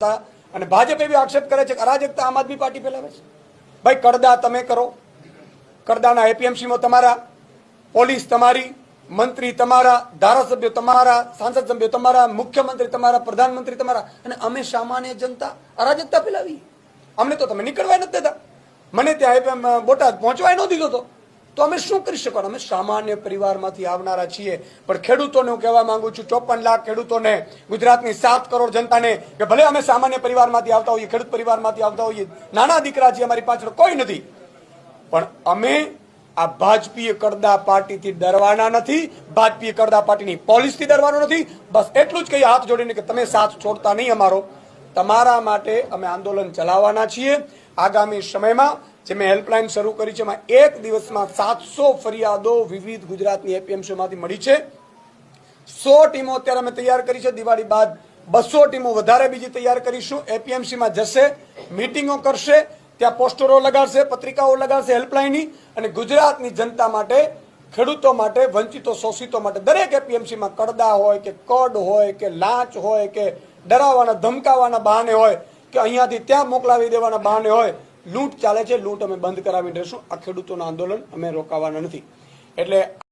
અને ભાજપ એવી આક્ષેપ કરે છે કે અરાજકતા આમ આદમી પાર્ટી ફેલાવે છે. ભાઈ કડદા તમે કરો. કડદાના એપીએમસીમાં તમારા પોલીસ તમારી, મંત્રી તમારા, ધારાસભ્યો તમારા, સાંસદ સભ્યો તમારા, મુખ્યમંત્રી તમારા, પ્રધાનમંત્રી તમારા અને અમે સામાન્ય જનતા અરાજકતા ફેલાવી અમને તો તમે નીકળવા નથી દેતા. મને ત્યાં બોટાદ પહોંચવાય ન દીધો તો. તો અમે શું કરી શકવાનું? અમે સામાન્ય પરિવારમાંથી આવનારા છીએ. પણ ખેડૂતોને હું કહેવા માંગુ છું, ચોપન લાખ ખેડૂતોને ગુજરાતની સાત કરોડ જનતાને કે ભલે અમે સામાન્ય પરિવારમાંથી આવતા હોઈએ, ખેડૂત પરિવારમાંથી આવતા હોઈએ, નાના દીકરા છે અમારી પાછળ કોઈ નથી. પણ અમે આ ભાજપીય કરદા પાર્ટીથી ડરવાના નથી, ભાજપીય કરદા પાર્ટીની પોલિસીથી ડરવાનો નથી. બસ એટલું જ કહીએ, હાથ જોડીને કે તમે સાથ છોડતા નહીં અમારો. તમારા માટે અમે આંદોલન ચલાવવાના છીએ. આગામી સમયમાં જે મેં હેલ્પલાઇન શરૂ કરી છે, એમાં એક દિવસમાં સાતસો ફરિયાદો વિવિધ ગુજરાતની એપીએમસીમાંથી મળી છે. સો ટીમો અત્યારે અમે તૈયાર કરી છે. દિવાળી બાદ બસો ટીમો વધારે બીજી તૈયાર કરીશું. એપીએમસીમાં જશે, મિટિંગો કરશે, ત્યાં પોસ્ટરો લગાડશે, પત્રિકાઓ લગાડશે હેલ્પલાઇનની અને ગુજરાતની જનતા માટે, ખેડૂતો માટે, વંચિતો, શોષિતો માટે દરેક એપીએમસીમાં કડદા હોય કે કડ હોય કે લાંચ હોય કે ડરાવવાના ધમકાવાના બહાને હોય કે અહીંયાથી ત્યાં મોકલાવી દેવાના બહાને હોય, લૂંટ ચાલે છે. લૂંટ અમે બંધ કરાવી દઈશું. આ ખેડૂતોનું આંદોલન અમે રોકાવાના નથી. એટલે